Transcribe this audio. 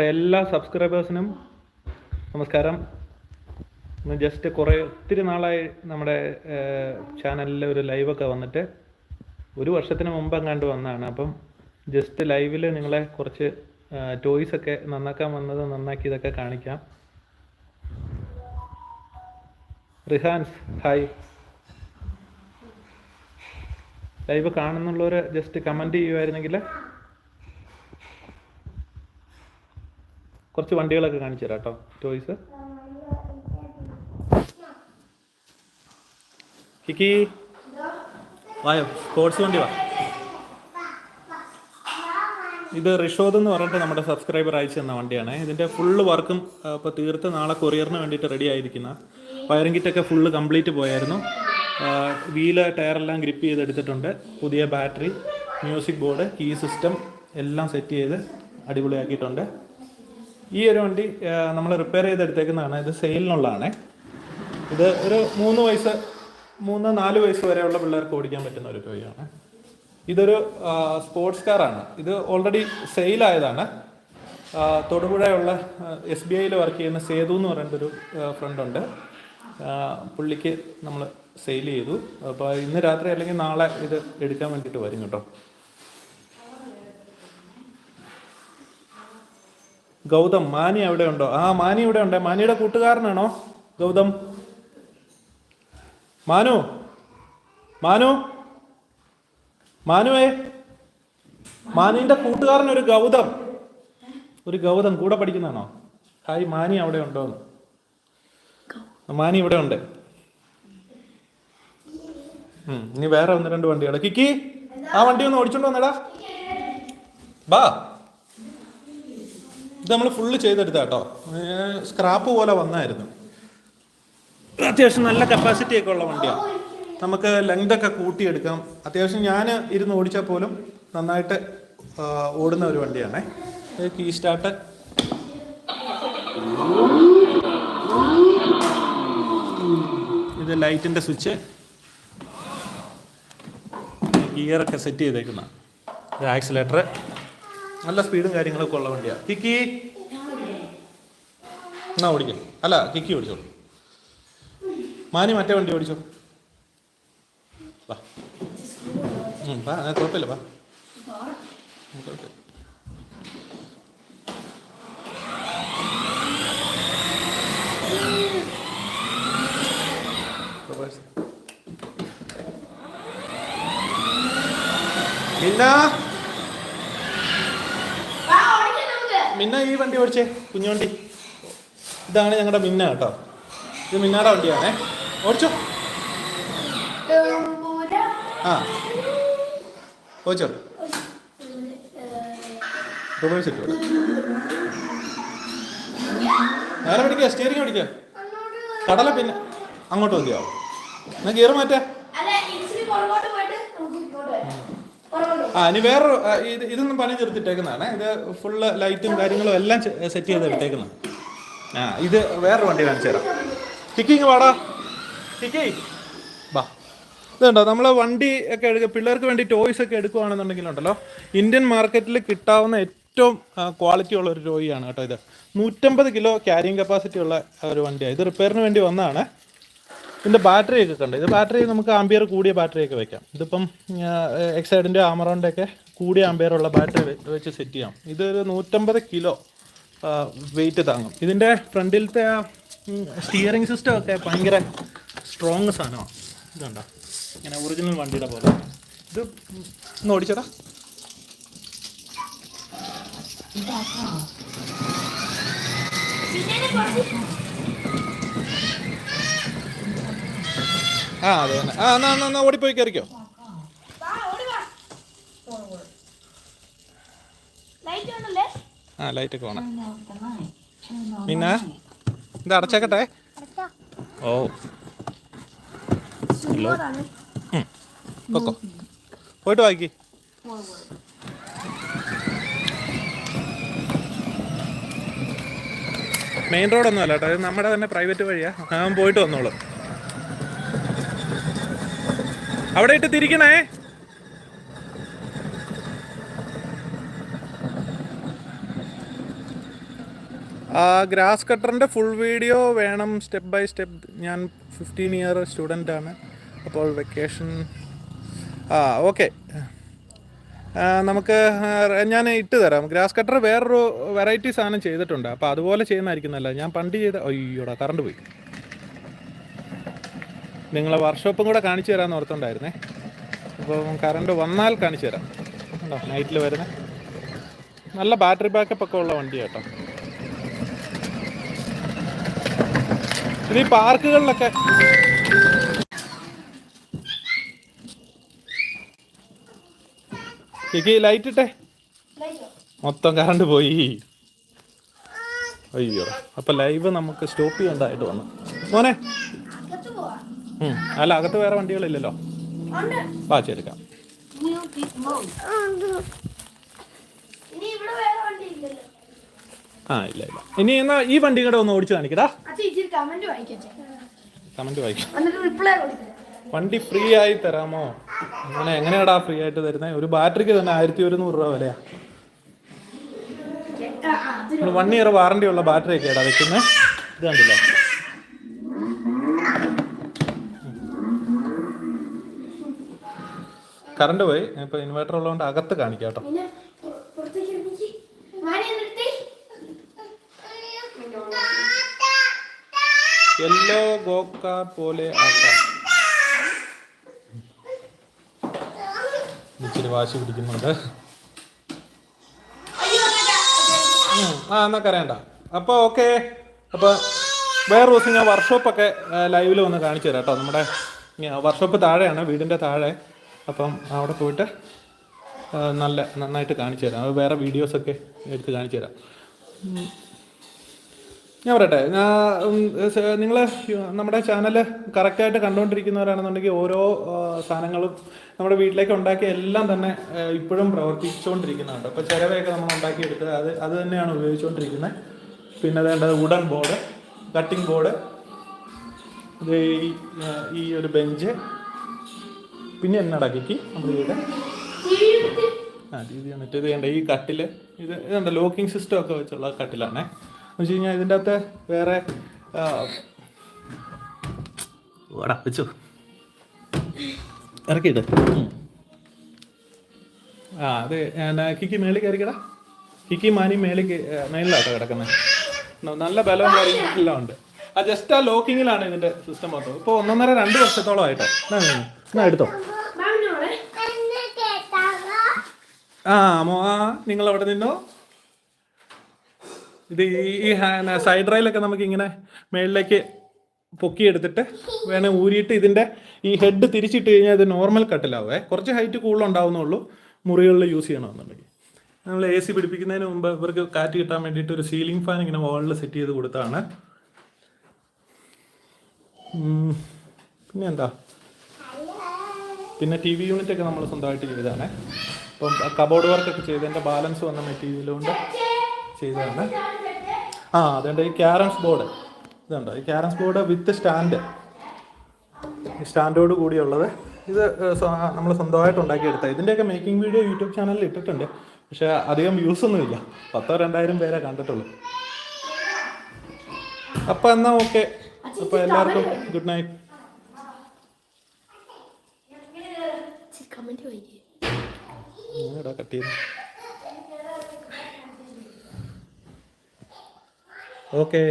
അപ്പോൾ എല്ലാ സബ്സ്ക്രൈബേഴ്സിനും നമസ്കാരം. ജസ്റ്റ് കുറേ ഒത്തിരി നാളായി നമ്മുടെ ചാനലിൽ ഒരു ലൈവൊക്കെ വന്നിട്ട്. ഒരു വർഷത്തിന് മുമ്പ് എങ്ങാണ്ട് വന്നതാണ്. അപ്പം ജസ്റ്റ് ലൈവിൽ നിങ്ങളെ കുറച്ച് ടോയ്സ് ഒക്കെ നന്നാക്കാൻ വന്നത് നന്നാക്കിയതൊക്കെ കാണിക്കാം. റിഹാൻസ് ഹായ്. ലൈവ് കാണുന്നുള്ളവർ ജസ്റ്റ് കമന്റ് ചെയ്യുമായിരുന്നെങ്കിൽ കുറച്ച് വണ്ടികളൊക്കെ കാണിച്ചു തരാം കേട്ടോ. ടോയ്സ് കിക്കി. വായോ സ്പോർട്സ് വണ്ടി വാ. ഇത് റിഷോദ് എന്ന് പറഞ്ഞിട്ട് നമ്മുടെ സബ്സ്ക്രൈബർ അയച്ചു തന്ന വണ്ടിയാണ്. ഇതിന്റെ ഫുള്ള് വർക്കും ഇപ്പോൾ തീർത്ത് നാളെ കൊറിയറിന് വേണ്ടിയിട്ട് റെഡി ആയിരിക്കുന്ന. വയറിംഗ് കിറ്റൊക്കെ ഫുള്ള് കംപ്ലീറ്റ് പോയായിരുന്നു. വീൽ ടയറെല്ലാം ഗ്രിപ്പ് ചെയ്തെടുത്തിട്ടുണ്ട്. പുതിയ battery music board key system എല്ലാം സെറ്റ് ചെയ്ത് അടിപൊളിയാക്കിയിട്ടുണ്ട്. ഈ ഒരു വണ്ടി നമ്മൾ റിപ്പയർ ചെയ്തെടുത്തേക്കുന്നതാണ്. ഇത് സെയിലിനുള്ളതാണ് ഇത് ഒരു മൂന്ന് വയസ്സ് മൂന്ന് നാല് വയസ്സ് വരെയുള്ള പിള്ളേർക്ക് ഓടിക്കാൻ പറ്റുന്ന ഒരു ടോയാണ് ഇതൊരു സ്പോർട്സ് കാറാണ് ഇത് ഓൾറെഡി സെയിലായതാണ് തൊടുപുഴയുള്ള എസ് ബി ഐയിൽ വർക്ക് ചെയ്യുന്ന സേതു എന്ന് പറയുന്നൊരു ഫ്രണ്ട് ഉണ്ട്. ആ, പുള്ളിക്ക് നമ്മൾ സെയിൽ ചെയ്തു. അപ്പോൾ ഇന്ന് രാത്രി അല്ലെങ്കിൽ നാളെ ഇത് എടുക്കാൻ വേണ്ടിയിട്ട് വരും കേട്ടോ. ഗൗതം മാനി അവിടെ ഉണ്ടോ? ആ മാനി ഇവിടെ ഉണ്ട്. മാനിയുടെ കൂട്ടുകാരനാണോ ഗൗതം? മാനു? മാനു? മാനുവേ? മാനുവിന്റെ കൂട്ടുകാരൻ ഒരു ഗൗതം. ഒരു ഗൗതം കൂടെ പഠിക്കുന്നതാണോ? ഹായ് മാനി അവിടെ ഉണ്ടോ? മാനി ഇവിടെ ഉണ്ട്. ഇനി വേറെ ഒന്ന് രണ്ട് വണ്ടികൾ കിക്കി ആ വണ്ടി ഒന്ന് ഓടിച്ചോണ്ട് വന്നടാ. ബാ. ഇത് നമ്മൾ ഫുള്ള് ചെയ്തെടുത്ത കേട്ടോ സ്ക്രാപ്പ് പോലെ വന്നായിരുന്നു. അത്യാവശ്യം നല്ല കപ്പാസിറ്റി ഒക്കെ ഉള്ള വണ്ടിയാണ് നമുക്ക് ലെങ്ത് ഒക്കെ കൂട്ടിയെടുക്കാം. അത്യാവശ്യം ഞാൻ ഇരുന്ന് ഓടിച്ചാൽ പോലും നന്നായിട്ട് ഓടുന്ന ഒരു വണ്ടിയാണേ. കീ സ്റ്റാർട്ട് ഇത് ലൈറ്റിന്റെ സ്വിച്ച് ഗിയറൊക്കെ സെറ്റ് ചെയ്തേക്കുന്ന. ആക്സിലേറ്റർ നല്ല സ്പീഡും കാര്യങ്ങളൊക്കെ ഉള്ള വണ്ടിയാണ് കിക്കി. എന്നാ ഓടിക്കാം. അല്ല കിക്കി ഓടിച്ചോളൂ മാനി മറ്റേ വണ്ടി ഓടിച്ചോ. വാ. ഉം, വാ ആ, കുഴപ്പമില്ല വാ. ഉം, കുഴപ്പമില്ല. Reverse. മിന്ന ഈ വണ്ടി ഓടിച്ചേ കുഞ്ഞുവണ്ടി. ഇതാണ് ഞങ്ങളുടെ മിന്ന കേട്ടോ. ഇത് മിന്നാടെ വണ്ടിയാണേ. ഓടിച്ചോ. ആ. ഓടിച്ചോ. നേരെ പിടിക്കുക സ്റ്റിയറിംഗ് പിടിക്കുക കടല പിന്നെ അങ്ങോട്ട് വന്നിയാവും എന്നാ ഗിയർ മാറ്റാ. ആ ഇനി വേറൊരു ഇത് ഇതൊന്നും പണി തീർത്തിട്ടേക്കുന്നതാണ് ഇത് ഫുള്ള് ലൈറ്റും കാര്യങ്ങളും എല്ലാം സെറ്റ് ചെയ്ത് ഇട്ടേക്കുന്നത് ആ ഇത് വേറൊരു വണ്ടി കാണിച്ചു തരാം. കിക്കിങ് വാടാ. കിക്കി. ബാ. ഇതുണ്ടോ നമ്മൾ വണ്ടി ഒക്കെ എടുക്കുക പിള്ളേർക്ക് വേണ്ടി ടോയ്സ് ഒക്കെ എടുക്കുകയാണെന്നുണ്ടെങ്കിലുണ്ടല്ലോ ഇന്ത്യൻ മാർക്കറ്റിൽ കിട്ടാവുന്ന ഏറ്റവും ക്വാളിറ്റി ഉള്ള ഒരു ആണ് കേട്ടോ ഇത്. നൂറ്റമ്പത് കിലോ ക്യാരിങ് കപ്പാസിറ്റി ഉള്ള ഒരു വണ്ടിയാണ് ഇത് റിപ്പയറിന് വേണ്ടി വന്നതാണ്. ഇതിന്റെ ബാറ്ററി ഒക്കെ കണ്ട്? ഇത് ബാറ്ററി നമുക്ക് ആംബിയർ കൂടിയ ബാറ്ററി ഒക്കെ വെക്കാം. ഇതിപ്പം എക്സൈഡിന്റെ ആമറോന്റെ ഒക്കെ കൂടിയ ആംബിയർ ഉള്ള ബാറ്ററി വെച്ച് സെറ്റ് ചെയ്യാം. ഇതൊരു നൂറ്റമ്പത് കിലോ വെയിറ്റ് താങ്ങും. ഇതിന്റെ ഫ്രണ്ടിലത്തെ ആ സ്റ്റിയറിംഗ് സിസ്റ്റം ഒക്കെ ഭയങ്കര സ്ട്രോങ് സാധനമാണ് ഇതുണ്ടോ? ഇങ്ങനെ ഒറിജിനൽ വണ്ടിയുടെ പോലെ. ഇത് ഒന്ന് ഓടിച്ചടാ. ആ അതെ തന്നെ. ആ എന്നാ എന്നാ, ഓടിപ്പോയി കയറിക്കോ ആ ലൈറ്റ് ഒക്കെ വേണം പിന്നെ? ഇത് അടച്ചേക്കട്ടെ? ഓ. ഹലോ. പൊക്കോ. പോയിട്ട് വായിക്കി. മെയിൻ റോഡൊന്നും അല്ല കേട്ടോ. ഇത് നമ്മുടെ തന്നെ പ്രൈവറ്റ് വഴിയാ. ഞാൻ പോയിട്ട് വന്നോളൂ. അവിടെ ഇട്ട് തിരിക്കണേ. ആ ഗ്രാസ് കട്ടറിന്റെ ഫുൾ വീഡിയോ വേണം. സ്റ്റെപ്പ് ബൈ സ്റ്റെപ്പ് ഞാൻ ഫിഫ്റ്റീൻ ഇയർ സ്റ്റുഡന്റ് ആണ്. അപ്പോൾ വെക്കേഷൻ ആ ഓക്കെ നമുക്ക് ഞാൻ ഇട്ട് തരാം. ഗ്രാസ് കട്ടർ വേറൊരു വെറൈറ്റി സാധനം ചെയ്തിട്ടുണ്ട്. അപ്പോൾ അതുപോലെ ചെയ്യുന്നതായിരിക്കും നല്ലത് ഞാൻ പണ്ട് ചെയ്ത അയ്യോടാ കറണ്ട് പോയി. നിങ്ങളെ വർക്ക്ഷോപ്പും കൂടെ കാണിച്ചു തരാമെന്ന് ഓർത്തുണ്ടായിരുന്നേ. അപ്പോൾ കറണ്ട് വന്നാൽ കാണിച്ചു തരാം. കേട്ടോ നൈറ്റിൽ വരുന്ന. നല്ല ബാറ്ററി ബാക്കപ്പ് ഒക്കെ ഉള്ള വണ്ടി കേട്ടോ. ഇത് ഈ പാർക്കുകളിലൊക്കെ ചേച്ചി ലൈറ്റ് ഇട്ടേ? മൊത്തം കറണ്ട് പോയി. അയ്യോ അപ്പൊ ലൈവ് നമുക്ക് സ്റ്റോപ്പ് ചെയ്യേണ്ടതായിട്ട് വന്നു. മോനെ. അല്ല അകത്ത് വേറെ വണ്ടികളില്ലല്ലോ. വാച്ചെടുക്കാം ആ ഇല്ല ഇല്ല. ഇനി എന്നാ ഈ വണ്ടി കൂടെ ഒന്ന് ഓടിച്ചു കാണിക്കടാ കമന്റ് വായിക്കാം വണ്ടി ഫ്രീ ആയി തരാമോ? അങ്ങനെ എങ്ങനെയാടാ ഫ്രീ ആയിട്ട് തരുന്നത് ഒരു ബാറ്ററിക്ക് തന്നെ ആയിരത്തി ഒരുന്നൂറ് രൂപ വിലയാ. വൺ ഇയർ വാറണ്ടി ഉള്ള ബാറ്ററി ഒക്കെ ഇടാ വെക്കുന്നത് ഇത് കണ്ടില്ലേ? കറണ്ട് പോയി. ഇപ്പൊ ഇൻവെർട്ടർ ഉള്ളതുകൊണ്ട് അകത്ത് കാണിക്കാട്ടോ യെല്ലോ ഗോക്ക പോലെ ആക്കാം. ഇച്ചിരി വാശി പിടിക്കുന്നുണ്ട്. ആ എന്നാ കരയണ്ട. അപ്പോൾ ഓക്കെ. അപ്പോൾ വേറെ ദിവസം ഞാൻ വർക്ക്ഷോപ്പൊക്കെ ലൈവിൽ വന്ന് കാണിച്ചു തരാം കേട്ടോ. നമ്മുടെ വർക്ക്ഷോപ്പ് താഴെയാണ് വീടിന്റെ താഴെ. അപ്പം അവിടെ പോയിട്ട് നല്ല നന്നായിട്ട് കാണിച്ചു തരാം. അത് വേറെ വീഡിയോസൊക്കെ എടുത്ത് കാണിച്ചു തരാം. ഞാൻ പറയട്ടെ നിങ്ങൾ നമ്മുടെ ചാനൽ കറക്റ്റായിട്ട് കണ്ടുകൊണ്ടിരിക്കുന്നവരാണെന്നുണ്ടെങ്കിൽ ഓരോ സാധനങ്ങളും നമ്മുടെ വീട്ടിലേക്ക് ഉണ്ടാക്കിയ എല്ലാം തന്നെ ഇപ്പോഴും പ്രവർത്തിച്ചുകൊണ്ടിരിക്കുന്നുണ്ട് അപ്പോൾ ചിലവയൊക്കെ നമ്മൾ ഉണ്ടാക്കിയെടുത്ത് അത് അത് തന്നെയാണ് ഉപയോഗിച്ചുകൊണ്ടിരിക്കുന്നത് പിന്നെ വേണ്ടത് വുഡൻ ബോർഡ് കട്ടിംഗ് ബോർഡ് ഈ ഒരു ബെഞ്ച് പിന്നെ എന്നടക്കി നമ്മൾ ഇവിടെ. ആ രീതി ഇത് വേണ്ട ഈ കട്ടിൽ. ഇത് ഇതുണ്ട്? ലോക്കിംഗ് സിസ്റ്റം ഒക്കെ വെച്ചുള്ള കട്ടിലാണേ. എന്ന് വെച്ച് കഴിഞ്ഞാൽ ഇതിന്റെ അകത്ത് വേറെ ഓടാ വെച്ചു. ഇറക്കിയിട്ട് ആ അത് കിക്കി മേളിൽ കയറിക്കടാ. കിക്കി മാനി മേളിൽ മേളിലാട്ടോ കിടക്കുന്നത് നല്ല ബലവും കാര്യങ്ങളും എല്ലാം ഉണ്ട്. ആ ജസ്റ്റ് ആ ലോക്കിങ്ങിലാണ് ഇതിന്റെ സിസ്റ്റം മൊത്തം ഇപ്പോൾ ഒന്നൊന്നര രണ്ട് വർഷത്തോളം ആയിട്ടോ എന്നാ എടുത്തോ? ആ മോ ആ നിങ്ങൾ അവിടെ നിന്നോ? ഇത് ഈ സൈഡ് റൈലൊക്കെ നമുക്ക് ഇങ്ങനെ മേളിലേക്ക് പൊക്കിയെടുത്തിട്ട് വേണേ ഊരിയിട്ട് ഇതിന്റെ ഈ ഹെഡ് തിരിച്ചിട്ട് കഴിഞ്ഞാൽ ഇത് നോർമൽ കട്ടിലാവേ കുറച്ച് ഹൈറ്റ് കൂടുതലുണ്ടാവുന്നുള്ളൂ. മുറികളിൽ യൂസ് ചെയ്യണമെന്നുണ്ടെങ്കിൽ. നമ്മൾ എ സി പിടിപ്പിക്കുന്നതിന് മുമ്പ് ഇവർക്ക് കാറ്റ് കിട്ടാൻ വേണ്ടിയിട്ട് ഒരു സീലിംഗ് ഫാൻ ഇങ്ങനെ വാളിൽ സെറ്റ് ചെയ്ത് കൊടുത്താണ്. പിന്നെ എന്താ പിന്നെ ടി വി യൂണിറ്റ് ഒക്കെ നമ്മൾ സ്വന്തമായിട്ട് ചെയ്തതാണ്. അപ്പം കബോർഡ് വർക്കൊക്കെ ചെയ്തതിന്റെ ബാലൻസ് വന്ന മെറ്റീരിയൽ കൊണ്ട് ചെയ്തതാണ്. ആ അതുകൊണ്ട് ഈ ക്യാരംസ് ബോർഡ് ഇതുണ്ട്? ഈ ക്യാരംസ് ബോർഡ് വിത്ത് സ്റ്റാൻഡ് സ്റ്റാൻഡോട് കൂടിയുള്ളത്. ഇത് നമ്മൾ സ്വന്തമായിട്ട് ഉണ്ടാക്കിയെടുത്ത ഇതിന്റെയൊക്കെ മേക്കിംഗ് വീഡിയോ യൂട്യൂബ് ചാനലിൽ ഇട്ടിട്ടുണ്ട്. പക്ഷേ അധികം വ്യൂസ് ഒന്നുമില്ല പത്തോ രണ്ടായിരം പേരെ കണ്ടിട്ടുള്ളൂ. അപ്പൊ എന്നാൽ ഓക്കെ. അപ്പൊ എല്ലാവർക്കും ഗുഡ് നൈറ്റ് കമന്റ് വായിക്കേ ഇടാ കട്ട് ചെയ്ത് ഓക്കെ